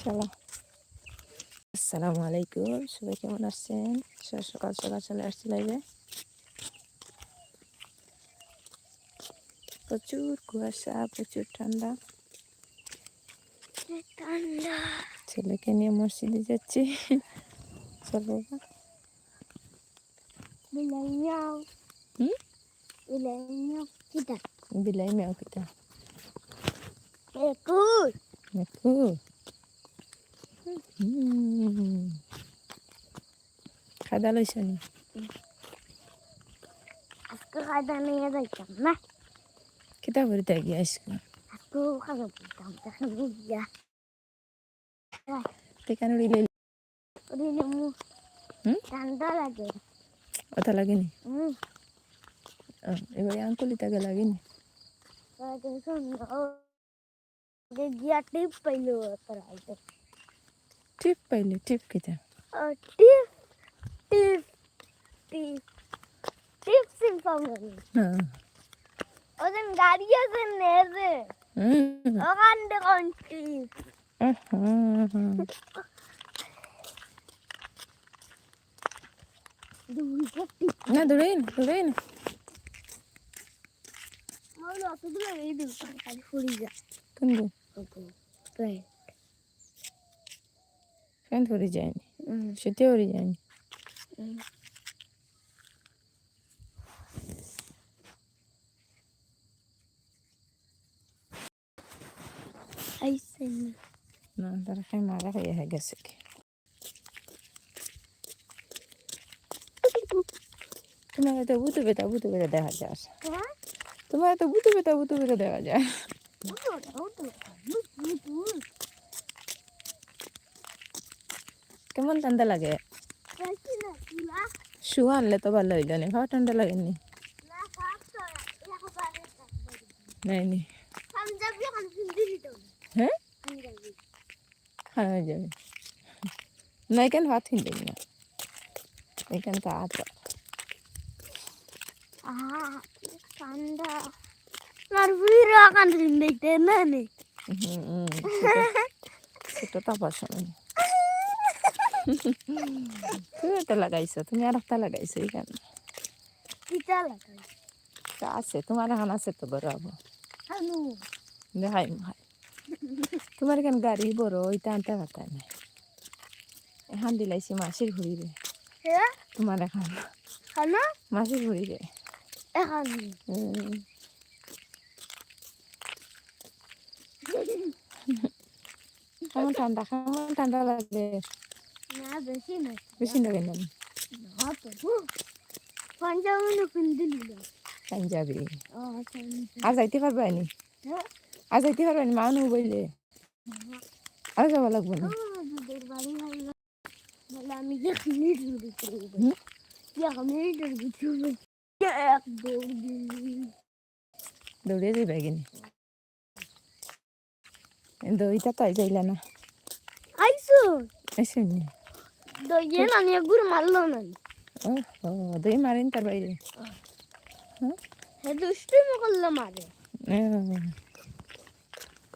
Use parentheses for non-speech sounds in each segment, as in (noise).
চলো আসসালামু আলাইকুম সবাই কেমন আছেন? সবাই সকাল সকাল চলে আসছি লাইভে প্রচুর কুয়াশা প্রচুর ঠান্ডা। ঠান্ডা। ছেলেকে নিয়ে মসজিদে যাচ্ছি। চলো বাবা। বিলাই মিয়াও হুম? বিলাই মিয়াও কিটা। বিলাই মেও কিতা একুর দেখো হুম। খাদা লইছ নি আজকে খাইতে নিয়ে যাইতাম না কিতা করিতে গিয়ে আজকে আজকে খাইতে দিতাম দেখে বুঝিয়া তেকান উড়িলে ওদিনে মু হুম? ঠান্ডা লাগে ওটা লাগেনি হুম ও, এবারে আঙ্কুলিতা গে লাগেনি তাকে শুনো যে গিয়া টিপ পাইলো করাইতে টিপ পাইলে টিপ কিতা টিপ টিপ টিপ টিপ সিম পাবনি হ্যাঁ ওদিন গাড়ি আছে নেবে হুম ওখান থেকে টিপ হুম দুইটা টিপ না দৌড়াই না দৌড়াই না আমার অতগুলো এই দিন খালি ফুরি যায় কিন্তু প্রায় ফ্যান পরে যায়নি হুম শুতে পরে যায়নি? আইসেন না তারা খাই মারা খাইয়া হয়ে গেছে কি। তোমার তো বুতু বেতা বুতু বেতা দেখা যায় হ্যাঁ তোমার? তো বুতু বেতা বুতু বেতা দেখা যায়। কেমন ঠান্ডা লাগে শুয়া আনলে তো ভালো হইল না খাওয়া ঠান্ডা লাগেনি নাই নি হ্যাঁ হয়ে যাবে না এখানে ভাত কিনবেন না এখানে তো আটা ঠান্ডা আর ভিড় আকান দিতে না নে তাপার সময় তুমি একটা লাগাইছো তুমি আর একটা লাগাইছো এখানে কিটা আছে তোমার এখন আছে তো বড় হব দেখাই ভাই তোমার এখানে গাড়ি বড় ওইটা আনতে পারতাম না। এখান দিলাইছি মাসির ঘুরিবে হ্যাঁ তোমার এখন। মাসির ঘুরিবে এখন। হুম। কেমন ঠান্ডা কেমন ঠান্ডা লাগে? বেশি লাগে না তো পাঞ্জাবি। আর যাইতে পারবা নি? হ্যাঁ? আর যাইতে পারবা নি? মানু বইলে। আর যাওয়া লাগবে না? আমি এক মিনিট দূরে চলে হুম? এক মিনিটের ভিতরে এক দৌড় দিলি দৌড়ে যাইবা কিনি? দইটা তাই যাইলা না। আইসো। এসে নি দইয়ে না নিয়ে গুড় মারলো না ও দই মারেন তার বাইরে হে দুষ্টুমি করল মারে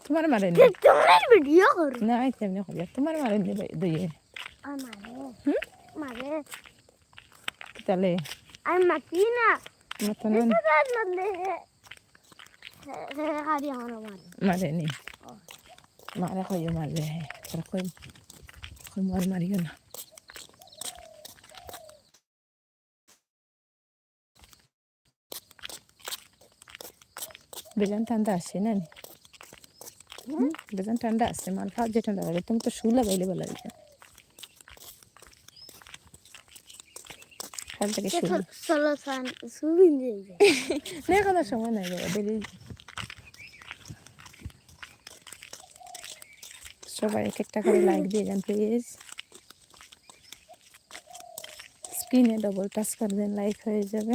তোমার মারেনি তোমরা ভিডিও করো না আই তেমনি হবে তোমার মারেনি দইয়ে আর মারে? মারে তাহলে আর মাতি না মতন আমার মারে মারেনি মারা হ্যাঁ তোরা কই কই মার মারিও না বেজান ঠান্ডা আসছে না? বেজান ঠান্ডা আসছে মাল খাওয়া যে ঠান্ডা লাগে তুমি তো শু লাগাইলে ভালো লাগে কাল থেকে (laughs) না এখন আর সময় নাই বাবা দেরি সবাই এক একটা করে লাইক দিয়ে যান প্লিজ স্ক্রিনে ডবল টাচ করে দেন লাইক হয়ে যাবে।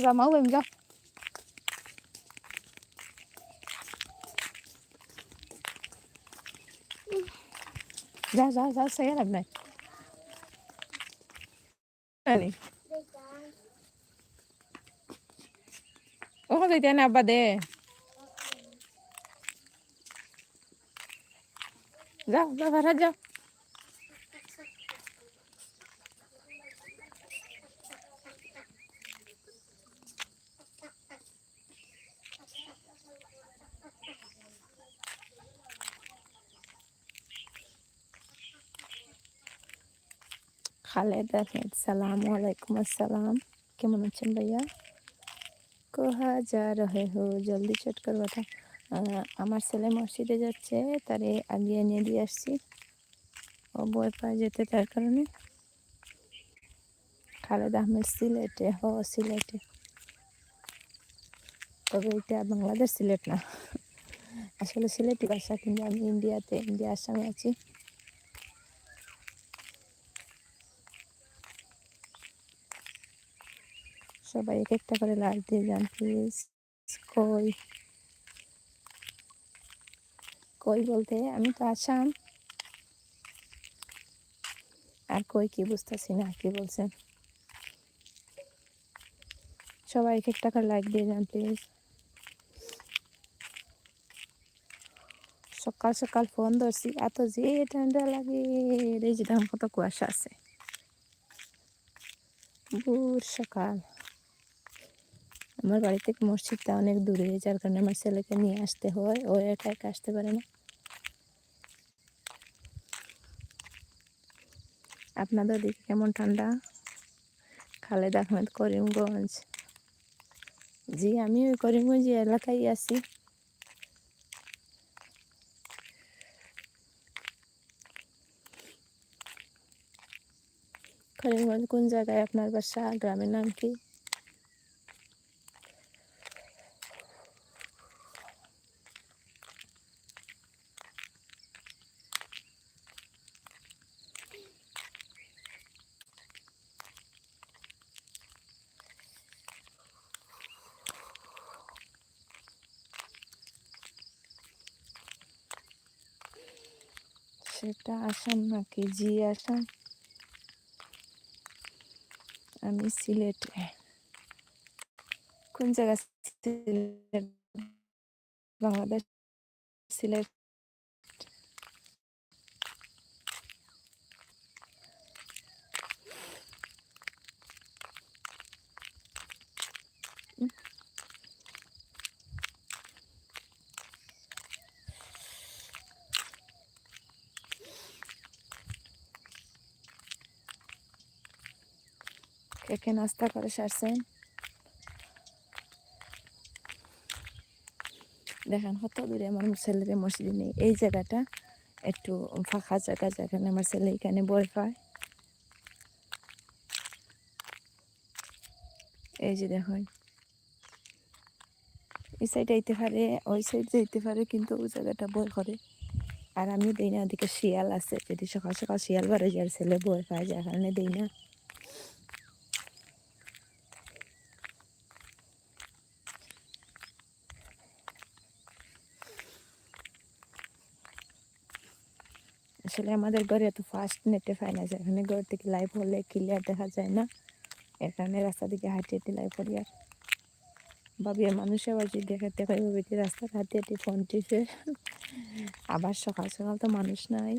পারি আচ্ছা মাও এম যাও যা যা যা সেই লাভ নাই আরে ও যাইতে না আব্বা দে যাও যাও ভাড়া যাও খালেদ আহমেদ সালাম ওয়ালাইকুম আসসালাম কেমন আছেন ভাইয়া? কোহা যা রহে হো, জলদি চট কর কথা। আমার ছেলে মসজিদে যাচ্ছে, তারে আগিয়ে নিয়ে দিয়ে আসছি। ও বই পায়ে যেতে তার কারণে। খালেদ আহমেদ সিলেটে, হ, সিলেটে। তবে এটা বাংলাদেশ সিলেট না। আসলে সিলেটি ভাষা, কিন্তু আমি ইন্ডিয়াতে, ইন্ডিয়া আসামে আছি। সবাই এক একটা করে লাইক দিয়ে যান প্লিজ কই? কই বলতে? আমি তো আসাম। আর কই কি বুঝতেছি না, কি বলছেন সবাই এক একটা করে লাইক দিয়ে যান প্লিজ সকাল সকাল ফোন ধরছি, এত যে ঠান্ডা লাগে। এই যে দাম কত কুয়াশা আছে। ভোর সকাল। আমার বাড়ি থেকে মসজিদটা অনেক দূরে যার কারণে আমার ছেলেকে নিয়ে আসতে হয়, ও একা একা আসতে পারে না। আপনাদের দিকে কেমন ঠান্ডা? খালেদ আহমেদ, করিমগঞ্জ। জি আমি ওই করিমগঞ্জ এলাকায় আছি। করিমগঞ্জ কোন জায়গায় আপনার বাসা? গ্রামের নাম কি? সেটা আসাম নাকি? জি আসাম। আমি সিলেটে। কোন জায়গা বাংলাদেশ সিলেট। কে নাস্তা করে সারছেন। দেখেন কত দূরে আমার ছেলের মসজিদ নেই। এই জায়গাটা একটু ফাঁকা জায়গা যেখানে আমার ছেলে এখানে বই পায়। এই যে দেখুন। এই সাইড আইতে পারে, ওই সাইড যাইতে পারে, কিন্তু ওই জায়গাটা বই করে। আর আমি দিই না ওদিকে শিয়াল আছে, যদি সকাল সকাল শিয়াল বাড়ে যার ছেলে বই পায়, যার কারণে দিই না। আসলে আমাদের ঘরে এত ফাস্ট নেটে ফাই না যেখানে ঘর থেকে লাইভ হলে ক্লিয়ার দেখা যায় না। এর কারণে রাস্তা দিকে হাঁটি হাঁটি লাইভ করি আর। ভাবি মানুষ আবার যদি দেখাতে পারি ভাবি রাস্তার হাঁটি হাঁটি ফোন টিপে। আবার সকাল সকাল তো মানুষ নাই।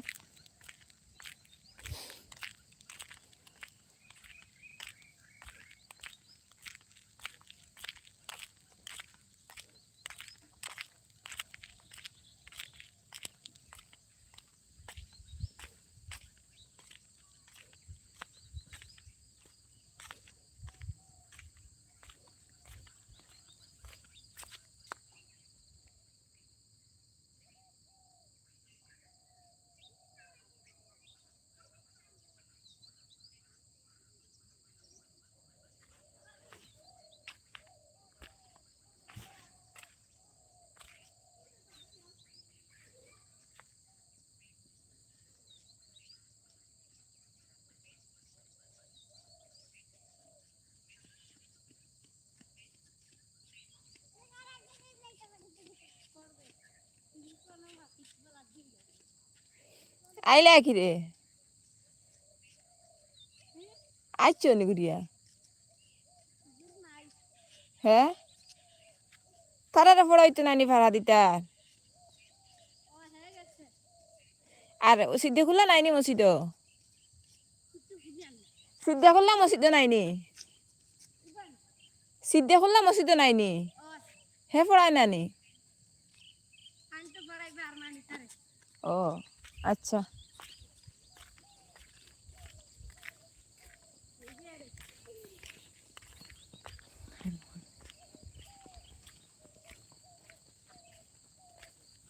আইলে কি রে আইছো নি গুড়িয়া? হ্যাঁ? তারা পড়াইতো নানি ভাড়া দিতা? আর সিদ্ধে খুললা নাইনি মসজিদ? সিদ্ধে খুললা মসজিদ নাইনি সিদ্ধে খুললা মসজিদ নাইনি হে পড়ায় নানি ও আচ্ছা।